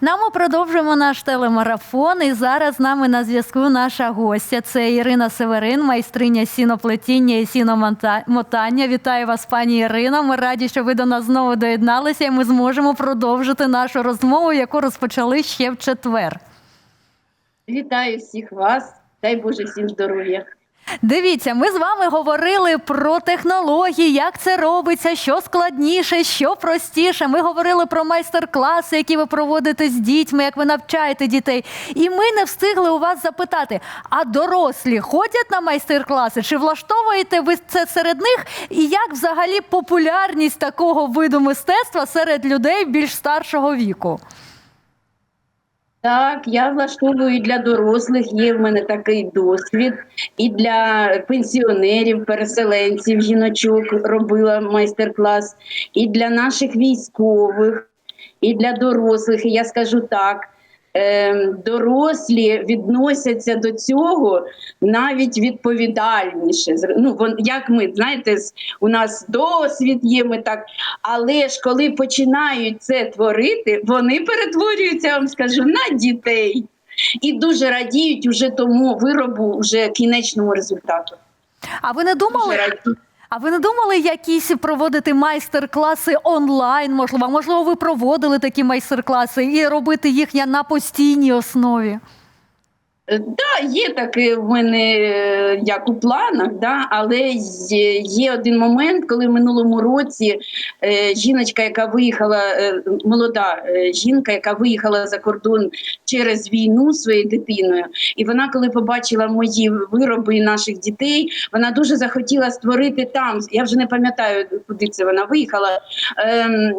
Нам ми продовжуємо наш телемарафон. І зараз з нами на зв'язку наша гостя. Це Ірина Северин, майстриня сіноплетіння і сіномотання. Вітаю вас, пані Ірино. Ми раді, що ви до нас знову доєдналися, і ми зможемо продовжити нашу розмову, яку розпочали ще в четвер. Вітаю всіх вас. Дай Боже всім здоров'я. Дивіться, ми з вами говорили про технології, як це робиться, що складніше, що простіше. Ми говорили про майстер-класи, які ви проводите з дітьми, як ви навчаєте дітей. І ми не встигли у вас запитати: а дорослі ходять на майстер-класи? Чи влаштовуєте ви це серед них? І як взагалі популярність такого виду мистецтва серед людей більш старшого віку? Так, я влаштовую для дорослих, є в мене такий досвід, і для пенсіонерів, переселенців, жіночок робила майстер-клас, і для наших військових, і для дорослих. І я скажу так. Е, Дорослі відносяться до цього навіть відповідальніше. Ну, вон, як ми знаєте, у нас досвід є, ми так. Але ж коли починають це творити, вони перетворюються, я вам скажу, на дітей і дуже радіють уже тому виробу, уже кінечному результату. А ви не думали? радіють. А ви не думали якісь проводити майстер-класи онлайн? Можливо, можливо, ви проводили такі майстер-класи і робити їх на постійній основі? Е, Да, є таке в мене як у планах, да, але є, є один момент, коли в минулому році е, жіночка, яка виїхала, е, молода е, жінка, яка виїхала за кордон через війну своєю дитиною, і вона, коли побачила мої вироби наших дітей, вона дуже захотіла створити там. Я вже не пам'ятаю, куди це вона виїхала. ем,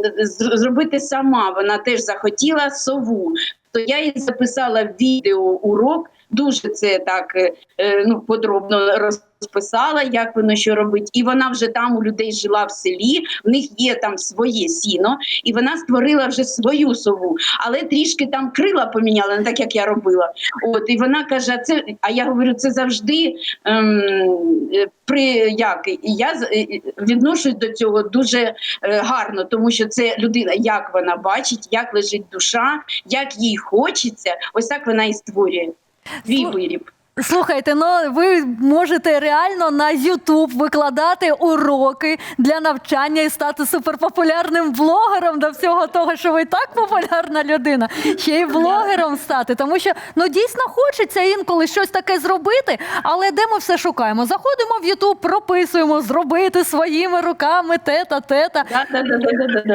зробити сама. Вона теж захотіла сову. То я їй записала відео урок. Дуже це так е, е, ну подробно розписала, як воно що робить. І вона вже там у людей жила в селі. В них є там своє сіно, і вона створила вже свою сову, але трішки там крила поміняла, не так як я робила. От і вона каже: це. А я говорю, це завжди ем, е, при як і я відношусь до цього дуже е, гарно, тому що це людина, як вона бачить, як лежить душа, як їй хочеться. Ось так вона і створює Слу- виріб. Слухайте, ну ви можете реально на YouTube викладати уроки для навчання і стати суперпопулярним блогером до всього того, що ви так популярна людина, ще й блогером стати. Тому що ну дійсно хочеться інколи щось таке зробити, але де ми все шукаємо? Заходимо в YouTube, прописуємо зробити своїми руками те-та, те-та.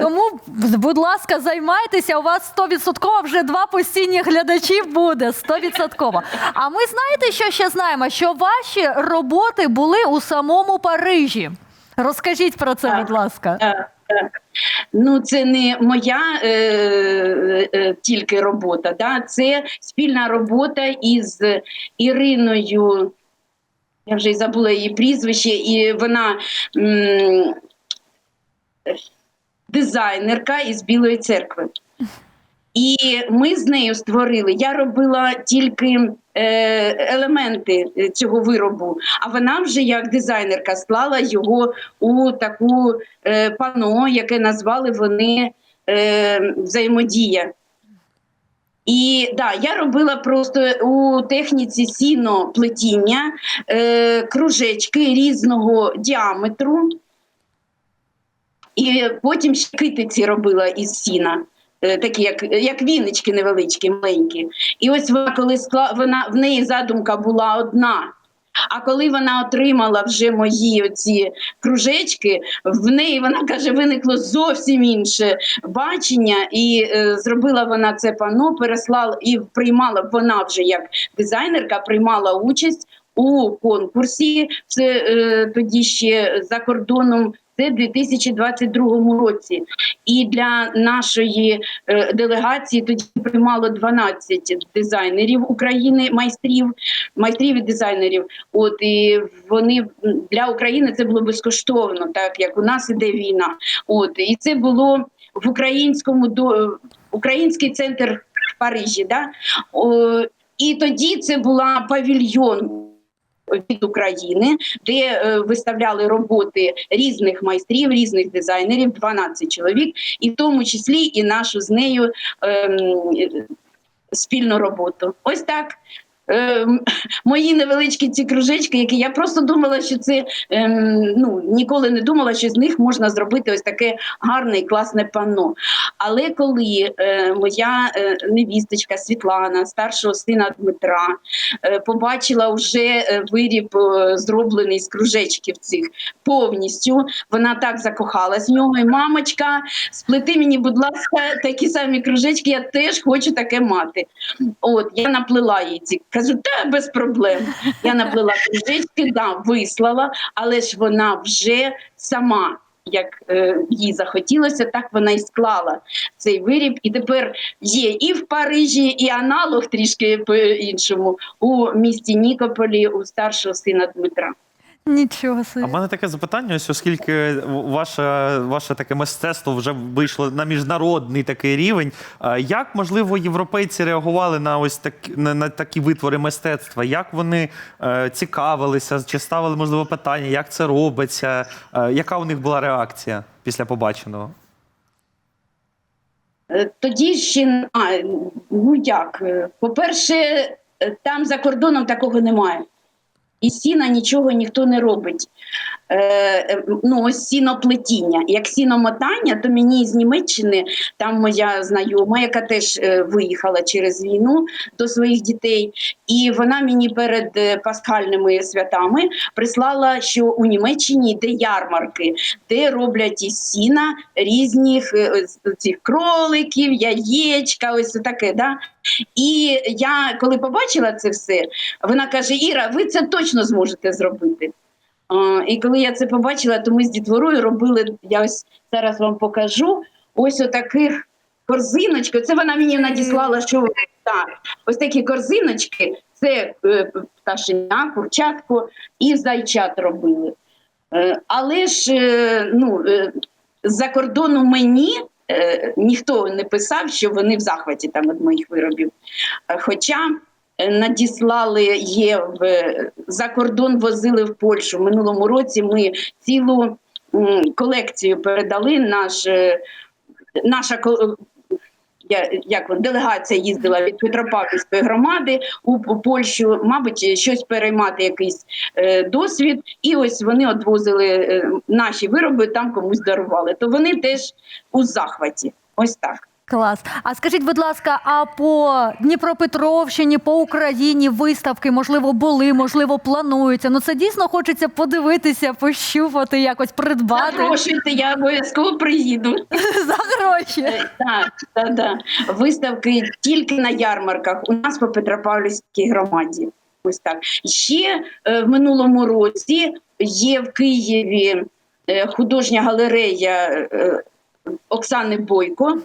Тому, будь ласка, займайтеся. У вас 100% вже два постійні глядачі буде 100%. А ми знаєте, що ще знаємо? Що ваші роботи були у самому Парижі. Розкажіть про це, будь ласка. Ну, це не моя е, е, тільки робота, да? це спільна робота із Іриною. Я вже й забула її прізвище, і вона м, дизайнерка із Білої церкви. І ми з нею створили. Я робила тільки е, елементи е, цього виробу, а вона вже як дизайнерка склала його у таку е, пано, яке назвали вони взаємодія. І да, я робила просто у техніці сіноплетіння е, кружечки різного діаметру, і потім ще китиці робила із сіна. Е, Такі, як, як віночки невеличкі, маленькі. І ось вона, коли скла, вона в неї задумка була одна. А коли вона отримала вже мої оці кружечки, в неї вона каже, виникло зовсім інше бачення, і е, зробила вона це пано, переслала і приймала вона вже як дизайнерка, приймала участь у конкурсі. Це е, тоді ще за кордоном. Це в 2022 році, і для нашої е, делегації тоді приймало 12 дизайнерів України, майстрів, майстрів і дизайнерів. От і вони для України це було безкоштовно, так як у нас іде війна. От і це було в українському до український центр в Парижі. Да? О, і тоді це була павільйон від України, де е, виставляли роботи різних майстрів, різних дизайнерів, 12 чоловік, і в тому числі і нашу з нею ем, спільну роботу. Ось так. Ем, мої невеличкі ці кружечки, які я просто думала, що це ем, ну ніколи не думала, що з них можна зробити ось таке гарне і класне панно. Але коли е, моя е, невісточка Світлана, старшого сина Дмитра, е, побачила вже е, виріб е, зроблений з кружечків цих повністю, вона так закохалась в нього. І мамочка, сплети мені, будь ласка, такі самі кружечки, я теж хочу таке мати. От я наплела їй ці. Кажу, та без проблем. Я наплила кружечки, да, вислала, але ж вона вже сама. Як е, їй захотілося, так вона і склала цей виріб. І тепер є і в Парижі, і аналог трішки по-іншому у місті Нікополі у старшого сина Дмитра. Нічого собі. А в мене таке запитання, ось оскільки ваше, ваше таке мистецтво вже вийшло на міжнародний такий рівень. Як можливо європейці реагували на ось так на, на такі витвори мистецтва? Як вони е, цікавилися, чи ставили можливо питання, як це робиться? Е, яка у них була реакція після побаченого? Е, Тоді ще а, ну як? е, По-перше, е, там за кордоном такого немає. І сіна нічого ніхто не робить. Е, е, ну, ось сіноплетіння. Як сіномотання, то мені з Німеччини, там моя знайома, яка теж е, виїхала через війну до своїх дітей, і вона мені перед е, пасхальними святами прислала, що у Німеччині йде ярмарки, де роблять із сіна різних цих кроликів, яєчка, ось таке. Да? І я коли побачила це все, вона каже: Іра, ви це точно зможете зробити. І коли я це побачила, то ми з дітворою робили, я ось зараз вам покажу, ось отаких корзиночки. Це вона мені надіслала, що так. Ось такі корзиночки, це е, пташеня, курчатко і зайчат робили. Е, але ж е, ну, е, з-за кордону мені е, ніхто не писав, що вони в захваті там від моїх виробів. Е, Хоча е, надіслали є в за кордон, возили в Польщу. В минулому році ми цілу м, колекцію передали. Наш, е, наша я, як делегація їздила від Петропавлівської громади у, у Польщу, мабуть, щось переймати, якийсь е, досвід. І ось вони одвозили е, наші вироби, там комусь дарували. То вони теж у захваті. Ось так. Клас. А скажіть, будь ласка, а по Дніпропетровщині, по Україні виставки, можливо, були, можливо, плануються. Ну це дійсно хочеться подивитися, пощупати, якось придбати Запрошуйте, я обов'язково приїду. за гроші. Е, Так, так, так. Виставки тільки на ярмарках у нас по Петропавлівській громаді. Ось так. Ще е, в минулому році є в Києві е, художня галерея Оксани Бойко.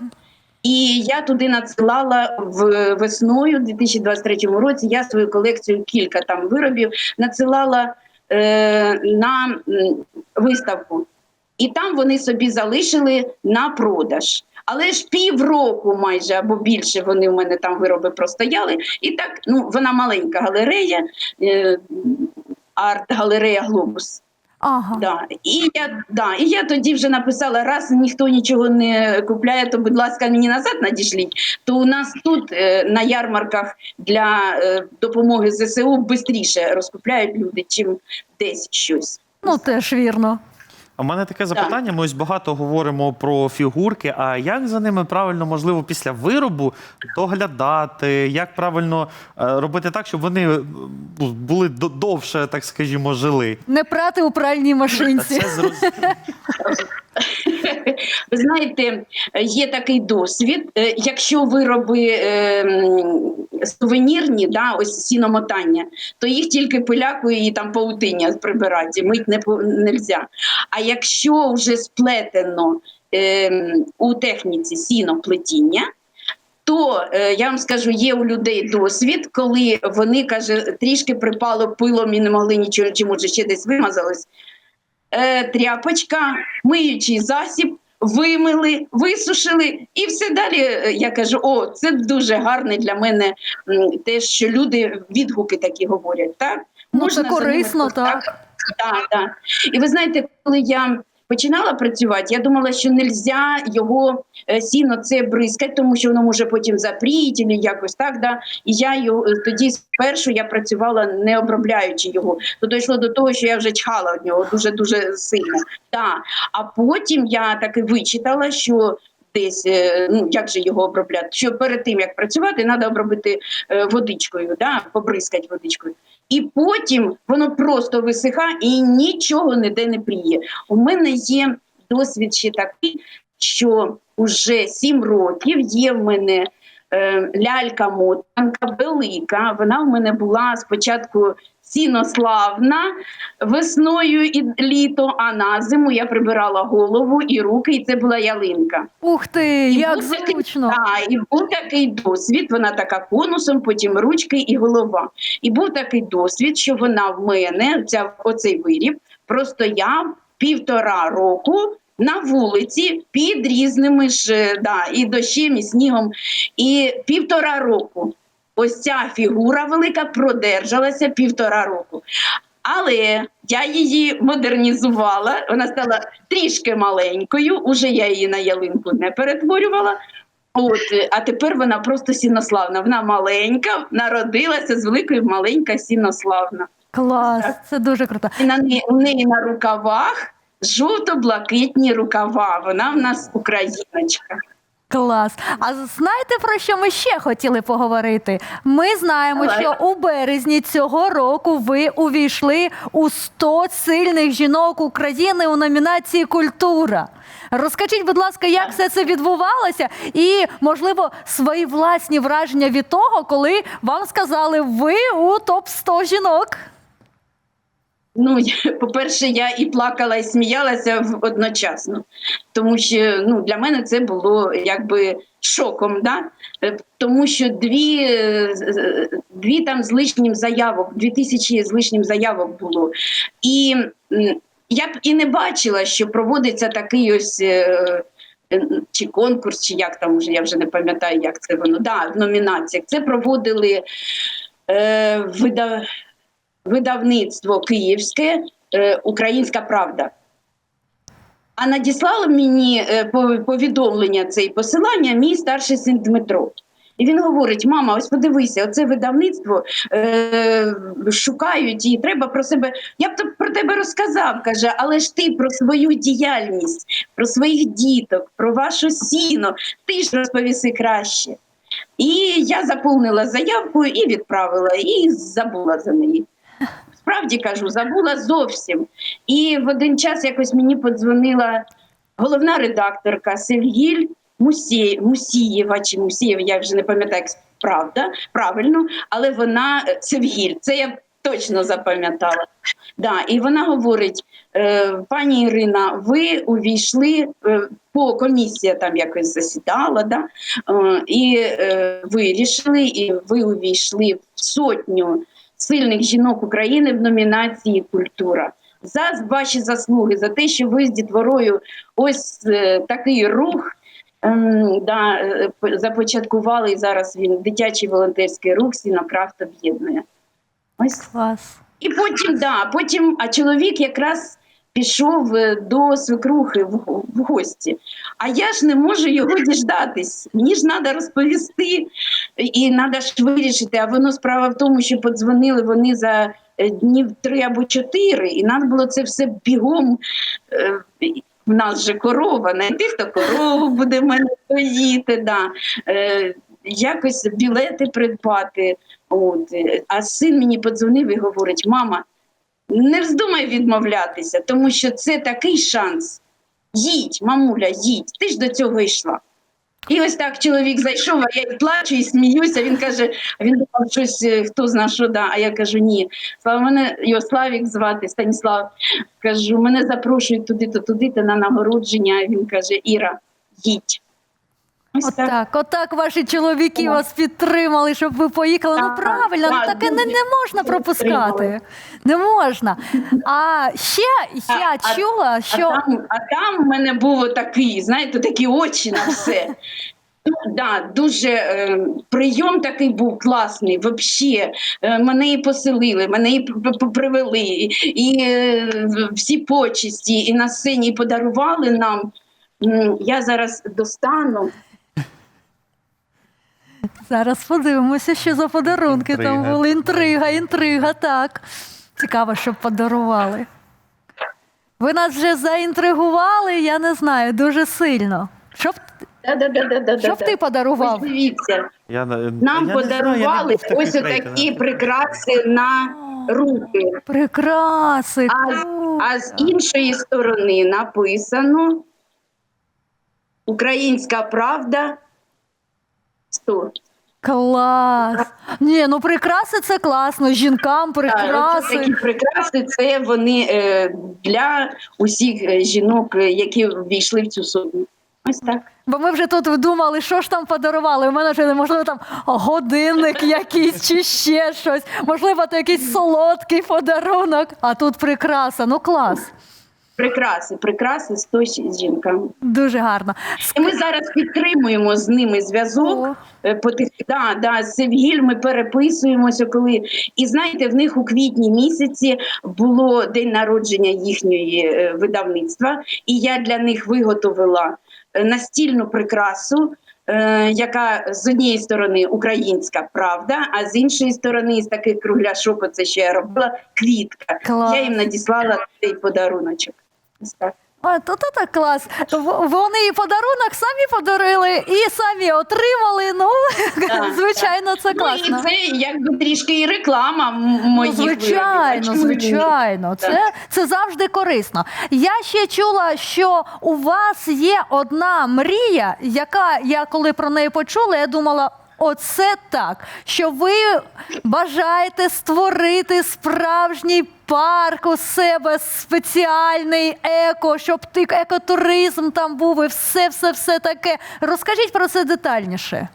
І я туди надсилала в весною 2023 році. Я свою колекцію кілька там виробів надсилала е, на виставку. І там вони собі залишили на продаж. Але ж півроку майже або більше вони в мене там вироби простояли. І так, ну вона маленька галерея, е, арт-галерея Глобус. Ага. Да. І я да, і я тоді вже написала: раз ніхто нічого не купляє, то будь ласка, мені назад надішліть. То у нас тут е, на ярмарках для е, допомоги ЗСУ швидше розкупляють люди, чим десь щось. Ну теж вірно. А в мене таке запитання. Ми ось багато говоримо про фігурки. А як за ними правильно можливо після виробу доглядати? Як правильно е, робити так, щоб вони е, були до- довше, так скажімо, жили? Не прати у пральній машинці. Це зрозуміло. Знаєте, є такий досвід. Е, Якщо вироби е, сувенірні, да, ось сіномотання, то їх тільки пилякою і там паутиння прибирати, мить не нельзя. А якщо вже сплетено е, у техніці сіноплетіння, то я вам скажу, є у людей досвід, коли вони каже, трішки припало пилом і не могли нічого, чи може ще десь вимазалось. Тряпочка, миючий засіб, вимили, висушили, і все далі. е, Я кажу: о, це дуже гарне для мене те, що люди відгуки такі говорять. Так, Ну, Можна це корисно, просто так. Так, так. І ви знаєте, коли я починала працювати, я думала, що не можна його сіно це бризкати, тому що воно може потім запріти, або якось так. Да? І я його е, тоді спершу я працювала не обробляючи його. То дійшло до того, що я вже чхала від нього дуже дуже сильно. Да. А потім я таки вичитала, що. Десь е, ну як же його обробляти? Що перед тим як працювати, треба обробити е, водичкою, да, побризкати водичкою. І потім воно просто висихає і нічого ніде не пріє. У мене є досвід ще такий, що вже сім років є в мене е, лялька мотанка велика. Вона в мене була спочатку сінославна весною і літо, а на зиму я прибирала голову і руки, і це була ялинка. Ух ти, І як такий- і був такий досвід. Вона така конусом, потім ручки і голова. І був такий досвід, що вона в мене, ця оцей виріб, простояв півтора року. На вулиці під різними ж е, да, і дощем, і снігом. І півтора року ось ця фігура велика продержалася півтора року. Але я її модернізувала, вона стала трішки маленькою, уже я її на ялинку не перетворювала. От, е, а тепер вона просто сінославна. Вона маленька, народилася з великою маленька сінославна. Клас, це дуже круто. І на неї, у неї на рукавах жовто-блакитні рукава. Вона в нас україночка. Клас. А знаєте про що ми ще хотіли поговорити? Ми знаємо, Давай. що у березні цього року ви увійшли у 100 сильних жінок України у номінації Культура. Розкажіть, будь ласка, як все це відбувалося, і можливо свої власні враження від того, коли вам сказали ви у топ 100 жінок. Ну, по-перше, я і плакала, і сміялася одночасно, тому що ну, для мене це було якби шоком. Да? Е, Тому що дві, е, дві там з лишнім заявок, дві тисячі з лишнім заявок було. І я б і не бачила, що проводиться такий ось. е, Чи конкурс, чи як там вже я вже не пам'ятаю, як це воно. Да, в номінаціях. Це проводили е, вида, видавництво київське е, Українська Правда. А надіслали мені е, повідомлення це і посилання мій старший син Дмитро. І він говорить: мама, ось подивися, оце видавництво е, шукають і треба про себе. Я б про тебе розказав, каже, але ж ти про свою діяльність, про своїх діток, про вашу сіно, ти ж розповіси краще. І я заповнила заявку і відправила, і забула за неї. Справді кажу, забула зовсім. І в один час якось мені подзвонила головна редакторка Севгіль Мусі... Мусієва чи Мусієва, я вже не пам'ятаю, як правда, правильно, але вона е, Севгіль, це я точно запам'ятала. Да, і вона говорить: е, пані Ірина, ви увійшли е, по комісія там якось засідала, да, е, і е, вирішили, і ви увійшли в сотню сильних жінок України в номінації Культура. За ваші заслуги, за те, що ви з дітворою ось е, такий рух ем, да, е, започаткували, і зараз він дитячий волонтерський рух Сінокрафт об'єднує. Ось Клас. і потім, да, потім, а чоловік якраз пішов е, до свекрухи в, в гості. А я ж не можу його діждатись. Мені ж треба розповісти і треба ж вирішити. А воно справа в тому, що подзвонили вони за е, днів три або чотири, і треба було це все бігом. е, В нас же корова, знайти, хто корову буде в мене поїти. Да. Е, якось білети придбати. От. е, А син мені подзвонив і говорить: мама, не вздумай відмовлятися, тому що це такий шанс. Їдь, мамуля, їдь, ти ж до цього йшла. І ось так чоловік зайшов, а я і плачу і сміюся. Він каже: він думав, щось е, хто зна що да. А я кажу, ні. Слава мене його Славік звати, Станіслав. Кажу, мене запрошують туди-то, туди-то на нагородження. Він каже: Іра, їдь. Так. Отак, отак ваші чоловіки Так. вас підтримали, щоб ви поїхали. Ну Так, правильно, ну таке не, не можна пропускати. підтримали. Не можна. А ще я А- а- чула, А що там, а там в мене був такий, знаєте, такі очі на все. Ну, да, дуже е, прийом такий був класний. Вообще, е, мене і поселили, мене і привели, і, і е, всі почесті, і на сцені подарували нам. Я зараз достану. Зараз подивимося, що за подарунки там були. Інтрига, інтрига, так. Цікаво, що подарували. Ви нас вже заінтригували, я не знаю, дуже сильно. Що б, що ти подарував? Ось дивіться, Я, на- нам я не знаю, я не подарували був в таких ось такі рейтингах. прикраси на руки. Прикраси. А, круто. а з іншої сторони написано Українська правда 100. Клас. Ні, ну прикраси це класно. Жінкам Так, прикраси. такі прикраси це вони е, для усіх е, жінок, е, які ввійшли в цю сотню. Ось так. Бо ми вже тут думали, що ж там подарували. У мене вже можливо там годинник якийсь чи ще щось. Можливо, то якийсь солодкий подарунок. А тут прикраса. Ну клас. Прикраси, прикраси 100 жінкам. Дуже гарно. І ми зараз підтримуємо з ними зв'язок. Е, да, да, з Севгіль ми переписуємося, коли і знаєте, в них у квітні місяці було день народження їхньої е, видавництва, і я для них виготовила е, настільну прикрасу. Яка з однієї сторони українська правда, а з іншої сторони, з таких кругляшок, оце що я робила, квітка. Клас. Я їм надіслала цей подаруночок. Так. А, то, то так клас. Вони і подарунок самі подарили, і самі отримали. Ну, Так, звичайно, це Ну, і це якби трішки і реклама Ну, моїх звичайно, виробів. Звичайно, Так. це, це завжди корисно. Я ще чула, що у вас є одна мрія, яка я коли про неї почула, я думала. Оце так, що ви бажаєте створити справжній парк у себе спеціальний еко, щоб ти екотуризм там був і все, все, все таке. Розкажіть про це детальніше.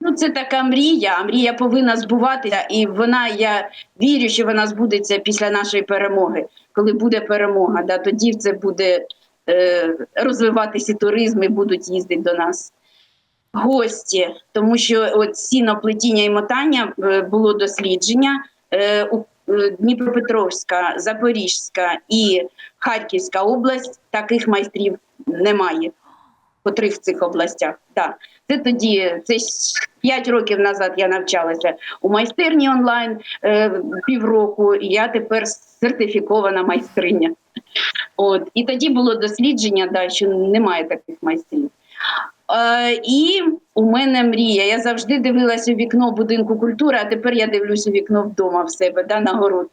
Ну, це така мрія. Мрія повинна збуватися, і вона, я вірю, що вона збудеться після нашої перемоги. Коли буде перемога, да, тоді це буде е, розвиватися туризм і будуть їздити до нас гості. Тому що от сіноплетіння і мотання е, було дослідження. Е, е, Дніпропетровська, Запорізька і Харківська область таких майстрів немає по трьох цих областях. Да. Це тоді, це 5 років назад я навчалася у майстерні онлайн е, півроку, і я тепер сертифікована майстриня. От. І тоді було дослідження, да, що немає таких майстрів. Е, і у мене мрія. Я завжди дивилася у вікно будинку культури, а тепер я дивлюсь у вікно вдома в себе, да, на город.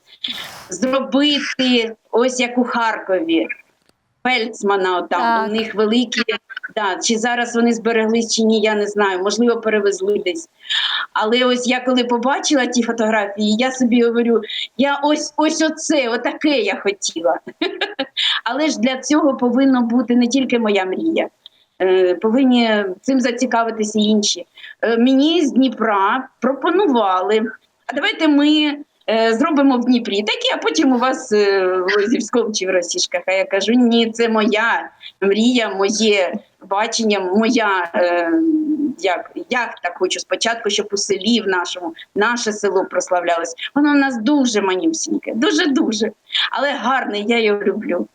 Зробити ось як у Харкові. Фельдсмана, Так. у них великі. Да, чи зараз вони збереглись, чи ні, я не знаю. Можливо, перевезли десь. Але ось я коли побачила ті фотографії, я собі говорю, я ось ось оце, отаке я хотіла. Але ж для цього повинна бути не тільки моя мрія. Е, Повинні цим зацікавитися інші. Е, Мені з Дніпра пропонували. А давайте ми е, зробимо в Дніпрі такі, а потім у вас в Лозівському чи в Росішках. А я кажу: ні, це моя мрія, моє бачення, моя як я так хочу спочатку, щоб у селі в нашому наше село прославлялось. Воно в нас дуже манюсіньке, дуже дуже, але гарне. Я його люблю.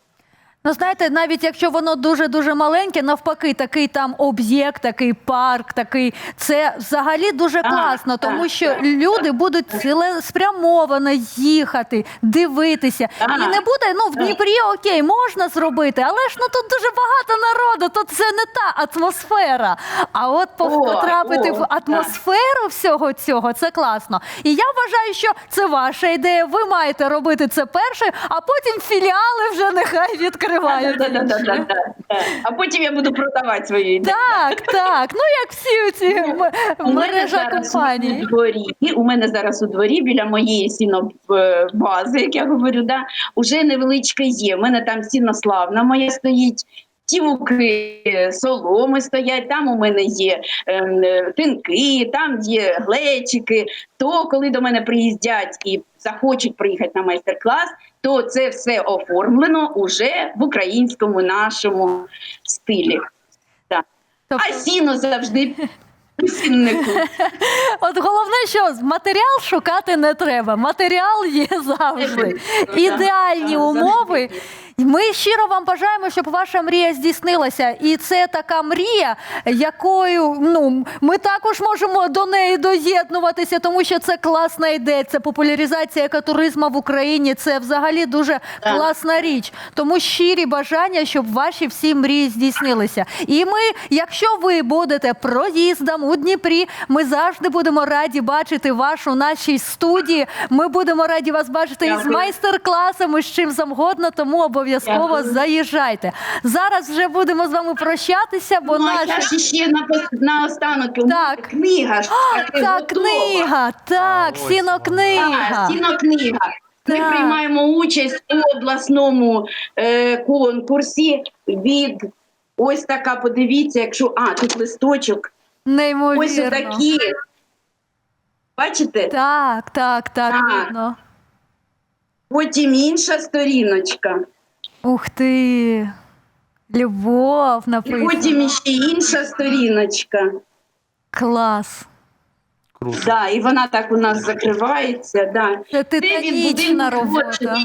Ну, знаєте, навіть якщо воно дуже дуже маленьке, навпаки, такий там об'єкт, такий парк, такий це взагалі дуже класно, тому що люди будуть цілеспрямовано їхати, дивитися. І не буде, ну в. Дніпрі окей, можна зробити, але ж ну тут дуже багато народу, тут це не та атмосфера. А от потрапити в атмосферу всього цього це класно. І я вважаю, що це ваша ідея. Ви маєте робити це перше, а потім філіали вже нехай відкривають. Да-да-да-да-да. А потім я буду продавати свою ідею. Так, так. Ну як всі ці м- У мене мережа компаній. у мене зараз у дворі біля моєї сінобази, як я говорю, да, уже невеличка є. У мене там сінославна моя стоїть. Тівуки, соломи стоять, там у мене є ем, е, тинки, там є глечики. То коли до мене приїздять і захочуть приїхати на майстер-клас, то це все оформлено уже в українському нашому стилі. Так. Тобто, А сіно завжди от головне, що матеріал шукати не треба. Матеріал є завжди. Ідеальні умови. Ми щиро вам бажаємо, щоб ваша мрія здійснилася. І це така мрія, якою ну ми також можемо до неї доєднуватися, тому що це класна ідея. Це популяризація екотуризму в Україні. Це взагалі дуже класна річ. Тому щирі бажання, щоб ваші всі мрії здійснилися. І ми, якщо ви будете проїздом у Дніпрі, ми завжди будемо раді бачити вас у нашій студії. Ми будемо раді вас бачити із майстер-класами, з чим завгодно, тому обов'язково Дякую. заїжджайте. Зараз вже будемо з вами прощатися, бо Ну, а я ж ще на, на останок. Так. Книга ж таки та готова. книга, так, А, ось сінокнига. Так, кінокнига. Ми Так. приймаємо участь у обласному е, конкурсі від ось така, подивіться, якщо а, тут листочок. Ось Неймовірно. такі. Бачите? Так, так, так, Так. видно. Потім інша сторіночка. Ух ти. Любов І потім ще інша сторіночка. Клас. Круто. Да, і вона так у нас закривається. Да. Це від титанічна робота.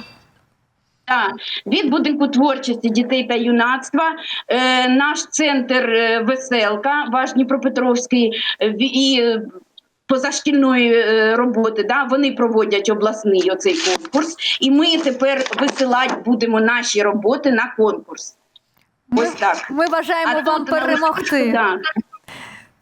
Так, від будинку творчості дітей та юнацтва, е, наш центр е, веселка, ваш Дніпропетровський е, в- і позашкільної е, роботи. Да, вони проводять обласний оцей конкурс, і ми тепер висилати будемо наші роботи на конкурс. Ми, Ось так. ми бажаємо А вам перемогти. Нас, да.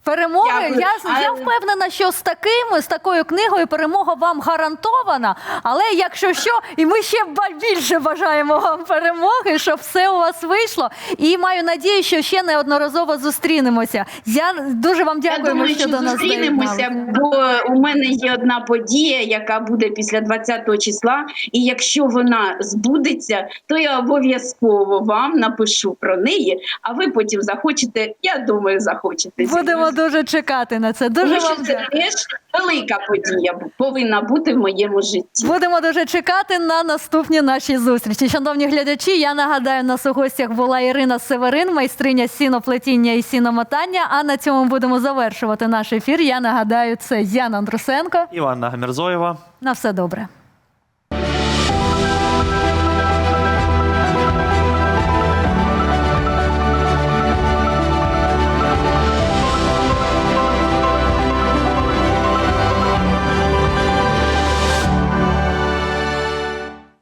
Перемоги. Дякую. Я, я впевнена, що з таким, з такою книгою перемога вам гарантована. Але якщо що, і ми ще більше бажаємо вам перемоги, щоб все у вас вийшло. І маю надію, що ще неодноразово зустрінемося. Я дуже вам Я думаю, що що до нас зустрінемося, бо у мене є одна подія, яка буде після 20 числа. І якщо вона збудеться, то я обов'язково вам напишу про неї. А ви потім захочете. Я думаю, захочете. Будемо дуже чекати на це. Дуже Тому що вам це теж велика подія повинна бути в моєму житті. Будемо дуже чекати на наступні наші зустрічі. Шановні глядачі, я нагадаю, нас у гостях була Ірина Северин, майстриня сіноплетіння і сіномотання. А на цьому будемо завершувати наш ефір. Я нагадаю, це Яна Андрусенко. Іванна Гамірзоєва. На все добре.